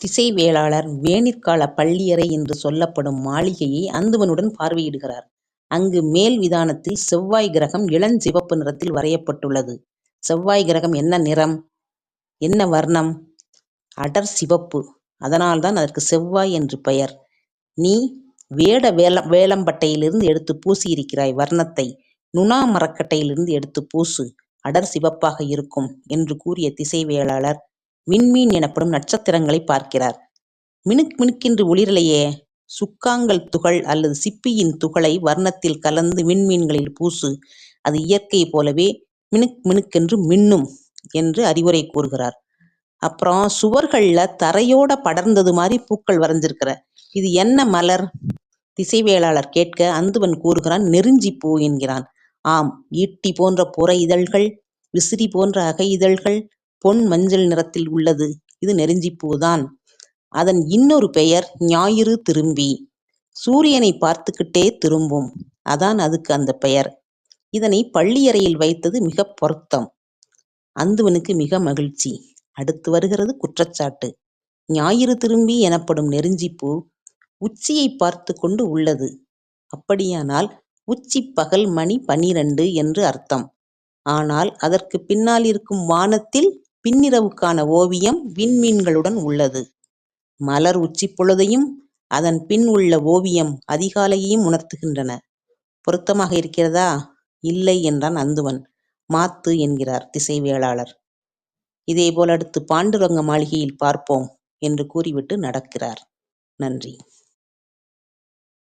திசைவேளாளர் வேனிற்கால பள்ளியறை என்று சொல்லப்படும் மாளிகையை அந்துவனுடன் பார்வையிடுகிறார். அங்கு மேல் விதானத்தில் செவ்வாய் கிரகம் இளஞ்சிவப்பு நிறத்தில் வரையப்பட்டுள்ளது. செவ்வாய் கிரகம் என்ன நிறம்? என்ன வர்ணம்? அடர் சிவப்பு. அதனால்தான் அதற்கு செவ்வாய் என்று பெயர். நீ வேட வேலம்பட்டையிலிருந்து எடுத்துப் பூசியிருக்கிறாய் வர்ணத்தை. நுணா மரக்கட்டையிலிருந்து எடுத்துப் பூசு. அடர் சிவப்பாக இருக்கும் என்று கூறிய திசைவேளாளர் விண்மீன் எனப்படும் நட்சத்திரங்களைப் பார்க்கிறார். மினுக் மினுக்கென்று ஒளிரலையே. சுக்காங்கல் துகள் அல்லது சிப்பியின் துகளை வர்ணத்தில் கலந்து விண்மீன்களில் பூசு. அது இயற்கை போலவே மினுக் மினுக்கென்று மின்னும் என்று அறிவுரை கூறுகிறார். அப்புறம் சுவர்கள்ல தரையோட படர்ந்தது மாதிரி பூக்கள் வரைஞ்சிருக்கிற. இது என்ன மலர்? திசைவேளாளர் கேட்க அந்துவன் கூறுகிறான் நெருஞ்சி பூ என்கிறான். ஆம் ஈட்டி போன்ற புற இதழ்கள், விசிறி போன்ற அகை இதழ்கள், பொன் மஞ்சள் நிறத்தில் உள்ளது. இது நெருஞ்சிப்பூதான். அதன் இன்னொரு பெயர் ஞாயிறு திரும்பி. சூரியனைப் பார்த்துக்கிட்டே திரும்பும். அதான் அதுக்கு அந்தப் பெயர். இதனை பள்ளியறையில் வைத்தது மிகப் பொருத்தம். அந்துவனுக்கு மிக மகிழ்ச்சி. அடுத்து வருகிறது குற்றச்சாட்டு. ஞாயிறு திரும்பி எனப்படும் நெருஞ்சிப்பூ உச்சியைப் பார்த்து கொண்டு உள்ளது. அப்படியானால் உச்சி பகல் மணி பனிரண்டு என்று அர்த்தம். ஆனால் அதற்கு பின்னால் இருக்கும் வானத்தில் பின்னிரவுக்கான ஓவியம் விண்மீன்களுடன் உள்ளது. மலர் உச்சிப் பொழுதையும் அதன் பின் உள்ள ஓவியம் அதிகாலையையும் உணர்த்துகின்றன. பொருத்தமாக இருக்கிறதா? இல்லை என்றான் அந்துவன். மாத்து என்கிறார் திசைவேளாளர். இதேபோல் அடுத்து பாண்டுரங்க மாளிகையில் பார்ப்போம் என்று கூறிவிட்டு நடக்கிறார். நன்றி.